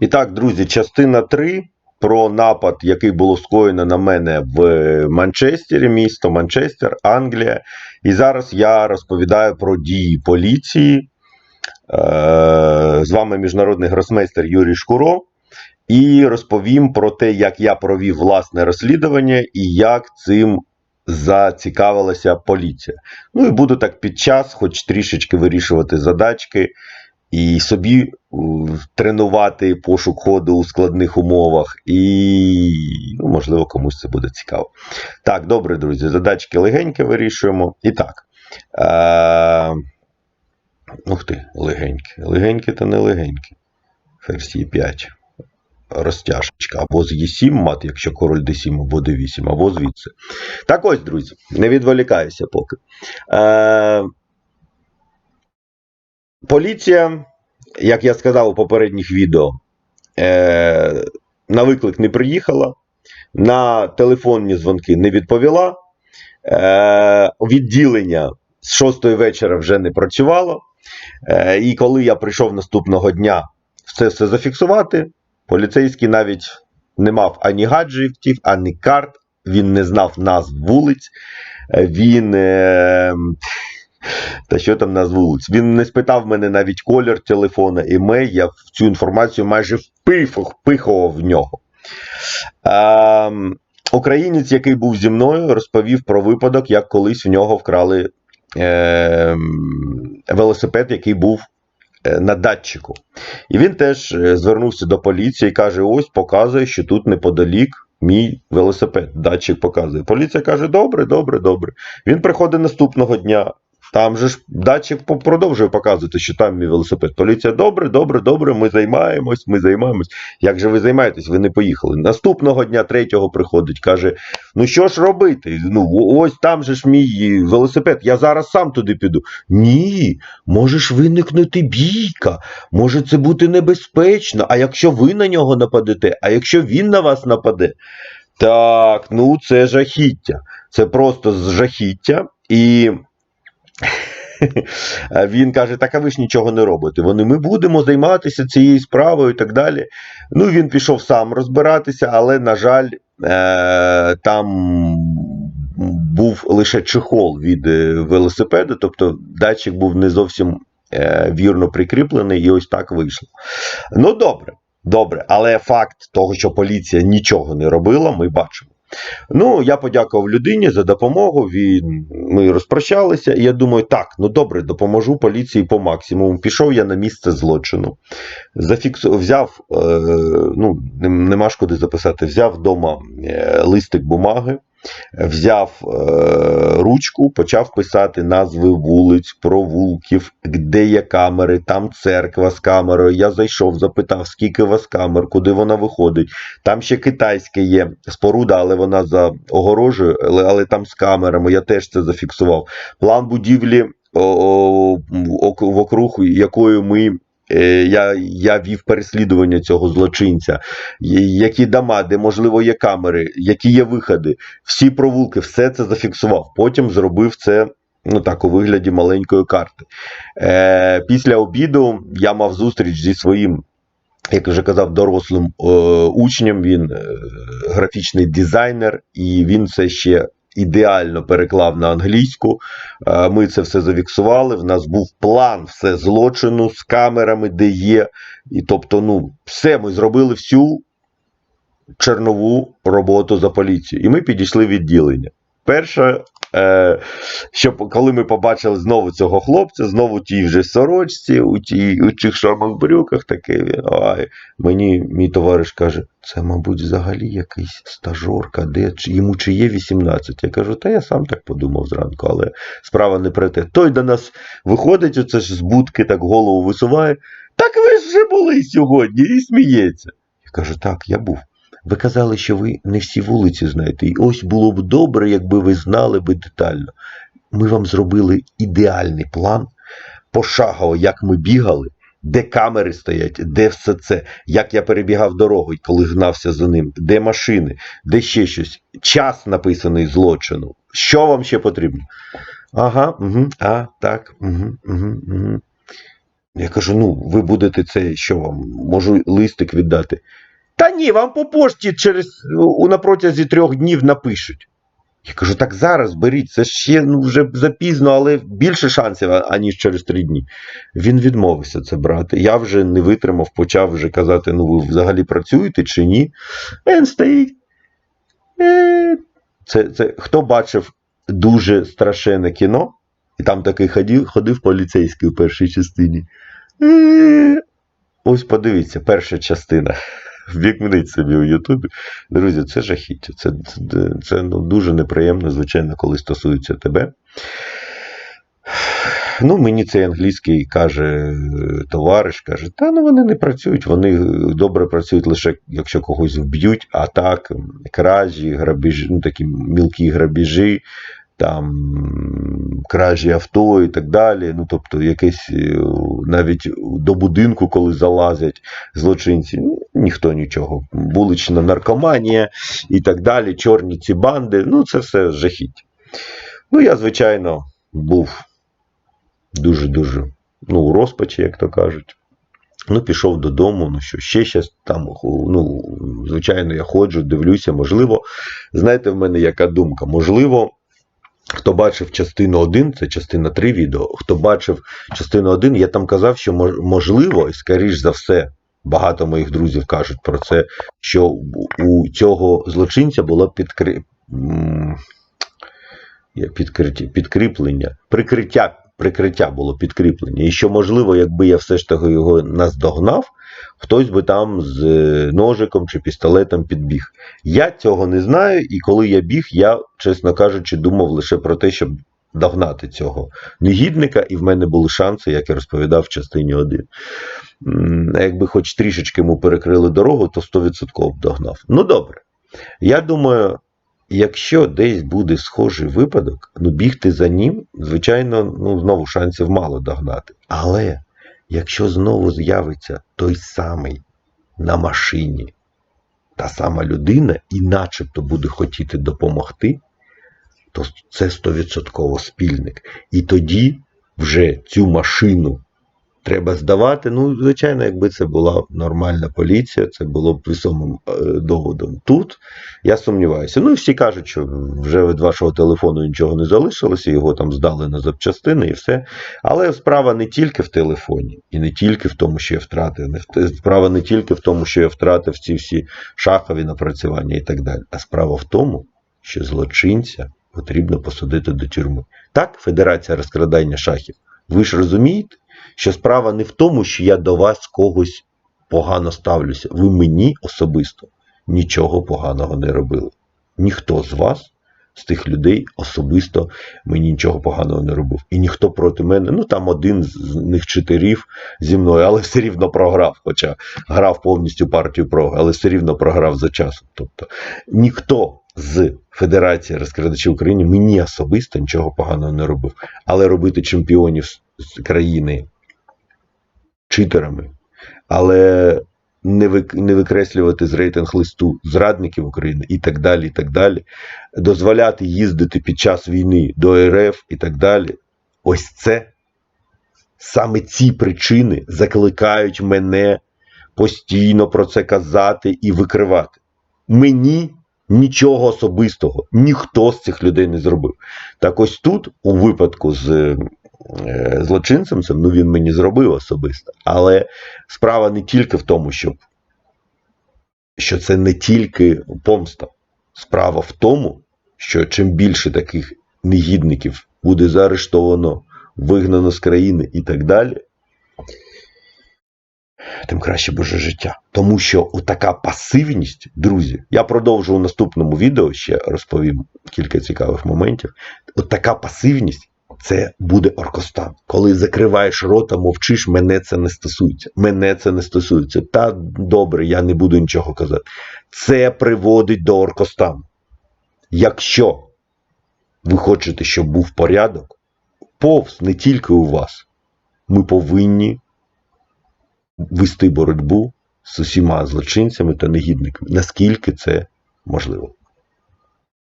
І так, друзі, частина 3 про напад, який було скоєно на мене в Манчестері, місто Манчестер, Англія. І зараз я розповідаю про дії поліції. Е, З вами міжнародний гросмейстер Юрій Шкуро. І розповім про те, як я провів власне розслідування і як цим зацікавилася поліція. Ну і буду так під час, хоч трішечки вирішувати задачки і собі тренувати пошук ходу у складних умовах, і ну, можливо комусь це буде цікаво. Так, добре, друзі, задачки легенькі вирішуємо. І так. Е- Ух ти, легенькі. Легенькі та не легенькі. Ферзь Е5. Розтяжечка. Або з Е7 мат, якщо король D7, або D8, або звідси. Так ось, друзі, не відволікаюся поки. Е- Поліція, як я сказав у попередніх відео, е, на виклик не приїхала, на телефонні дзвонки не відповіла. Е, відділення з 6 вечора вже не працювало. Е, і коли я прийшов наступного дня це все зафіксувати, поліцейський навіть не мав ані гаджетів, ані карт, він не знав назв вулиць, е, він. Е, та що там назв вулиць? Він не спитав мене навіть колір телефона, імей, я цю інформацію майже впихував в нього. А, українець, який був зі мною, розповів про випадок, як колись в нього вкрали е, велосипед, який був е, на датчику. І він теж е, звернувся до поліції і каже: ось показує, що тут неподалік. Мій велосипед, датчик показує. Поліція каже: добре, добре, добре. Він приходить наступного дня. Там же ж датчик продовжує показувати, що там мій велосипед. Поліція, добре, добре, добре, ми займаємось, ми займаємось. Як же ви займаєтесь? Ви не поїхали. Наступного дня, третього, приходить, каже: Ну що ж робити? Ну, ось там же ж мій велосипед, я зараз сам туди піду. Ні, може ж виникнути бійка, може це бути небезпечно. А якщо ви на нього нападете, а якщо він на вас нападе? Так, ну це жахіття. Це просто жахіття. І він каже: так а ви ж нічого не робите. Вони ми будемо займатися цією справою і так далі. Ну, він пішов сам розбиратися, але, на жаль, е- там був лише чехол від е, велосипеда, тобто датчик був не зовсім е- вірно прикріплений, і ось так вийшло. Ну, добре, добре, але факт того, що поліція нічого не робила, ми бачимо. Ну, я подякував людині за допомогу. Він, ми розпрощалися, і я думаю, так, ну добре, допоможу поліції по максимуму. Пішов я на місце злочину, зафіксу... взяв, е, ну, нема ж куди записати, взяв вдома е, листик бумаги, взяв е, ручку, почав писати назви вулиць, провулків, де є камери, там церква з камерою. Я зайшов, запитав, скільки у вас камер, куди вона виходить. Там ще китайське є споруда, але вона за огорожею, але, але там з камерами. Я теж це зафіксував. План будівлі о, о, ок- вокруг якої ми. Е, Я, я вів переслідування цього злочинця, які дома, де можливо є камери, які є виходи, всі провулки, все це зафіксував. Потім зробив це ну так, у вигляді маленької карти. Е, після обіду я мав зустріч зі своїм як вже казав, дорослим е, учнем. Він е, графічний дизайнер, і він це ще ідеально переклав на англійську. Е, ми це все зафіксували. В нас був план все злочину з камерами, де є. І тобто, ну, все ми зробили всю чернову роботу за поліцію. І ми підійшли в відділення. Перше, е, що п- коли ми побачили знову цього хлопця, знову тій вже сорочці, у тій у тих шармах брюках, він. Ай, мені мій товариш каже: це, мабуть, взагалі якийсь стажор, кадет, йому чи є 18. Я кажу, та я сам так подумав зранку, але справа не про те. Той до нас виходить, оце ж з будки так голову висуває. Так ви ж вже були сьогодні і сміється. Я кажу, так, я був. Ви казали, що ви не всі вулиці знаєте. І ось було б добре, якби ви знали би детально. Ми вам зробили ідеальний план, пошагово, як ми бігали, де камери стоять, де все це, як я перебігав дорогу, коли гнався за ним, де машини, де ще щось. Час написаний злочину. Що вам ще потрібно? Ага, угу, а, так, угу, угу, угу. Я кажу: ну, ви будете це, що вам, можу листик віддати. Та ні, вам по пошті через на протязі трьох днів напишуть. Я кажу, так зараз беріть, це ще ну, вже запізно, але більше шансів, аніж через три дні. Він відмовився це брати. Я вже не витримав, почав вже казати: ну ви взагалі працюєте чи ні. Він стоїть. Е, Це, це, хто бачив дуже страшенне кіно, і там такий ходив, ходив поліцейський у першій частині. Е, Ось подивіться, перша частина. Ввікніть собі у Ютубі. Друзі, це жахіття. Це, це, це ну, дуже неприємно, звичайно, коли стосується тебе. Ну, мені цей англійський каже товариш, каже, та ну вони не працюють, вони добре працюють лише якщо когось вб'ють, а так, кражі, грабіжі, ну такі мілкі грабіжі, там кражі авто і так далі. Ну, тобто, якесь е, навіть до будинку, коли залазять злочинці, ну, ніхто нічого. Вулична наркоманія і так далі, чорні ці банди, ну це все жахіття. Ну, я, звичайно, був дуже-дуже ну, у розпачі, як то кажуть. Ну, пішов додому, ну що, ще щас там, ну, звичайно, я ходжу, дивлюся, можливо, знаєте, в мене яка думка? Можливо, хто бачив частину 1, це частина 3 відео, хто бачив частину 1, я там казав, що можливо, і скоріш за все, багато моїх друзів кажуть про це, що у цього злочинця було підкрі... підкриття, підкріплення, прикриття, прикриття було підкріплення. І що, можливо, якби я все ж таки його наздогнав, хтось би там з е, ножиком чи пістолетом підбіг. Я цього не знаю, і коли я біг, я, чесно кажучи, думав лише про те, щоб догнати цього негідника, і в мене були шанси, як я розповідав в частині 1. Якби хоч трішечки йому перекрили дорогу, то 100% б догнав. Ну добре. Я думаю, якщо десь буде схожий випадок, ну бігти за ним, звичайно, ну знову шансів мало догнати. Але якщо знову з'явиться той самий на машині, та сама людина, і начебто буде хотіти допомогти, то це 100% спільник. І тоді вже цю машину треба здавати. Ну, звичайно, якби це була нормальна поліція, це було б висомим е, доводом. Тут я сумніваюся. Ну, всі кажуть, що вже від вашого телефону нічого не залишилося, його там здали на запчастини і все. Але справа не тільки в телефоні, і не тільки в тому, що я втратив. Справа не тільки в тому, що я втратив ці всі шахові напрацювання і так далі. А справа в тому, що злочинця потрібно посадити до тюрми. Так, Федерація розкрадання шахів. Ви ж розумієте, що справа не в тому, що я до вас когось погано ставлюся. Ви мені особисто нічого поганого не робили. Ніхто з вас, з тих людей, особисто мені нічого поганого не робив. І ніхто проти мене, ну там один з них читерів зі мною, але все рівно програв. Хоча грав повністю партію про, але все рівно програв за часом. Тобто ніхто з Федерації розкрадачів України мені особисто нічого поганого не робив. Але робити чемпіонів країни читерами, але не, викреслювати з рейтинг листу зрадників України і так далі. і так далі, Дозволяти їздити під час війни до РФ і так далі. Ось це саме ці причини закликають мене постійно про це казати і викривати. Мені нічого особистого, ніхто з цих людей не зробив. Так ось тут, у випадку з злочинцем, цим, ну він мені зробив особисто. Але справа не тільки в тому, щоб, що це не тільки помста. Справа в тому, що чим більше таких негідників буде заарештовано, вигнано з країни і так далі, тим краще буде життя. Тому що така пасивність, друзі, я продовжу у наступному відео ще розповім кілька цікавих моментів. От така пасивність це буде оркостан. Коли закриваєш рота, мовчиш, мене це не стосується. Мене це не стосується. Та добре, я не буду нічого казати. Це приводить до оркостану. Якщо ви хочете, щоб був порядок, повз не тільки у вас, ми повинні вести боротьбу з усіма злочинцями та негідниками, наскільки це можливо.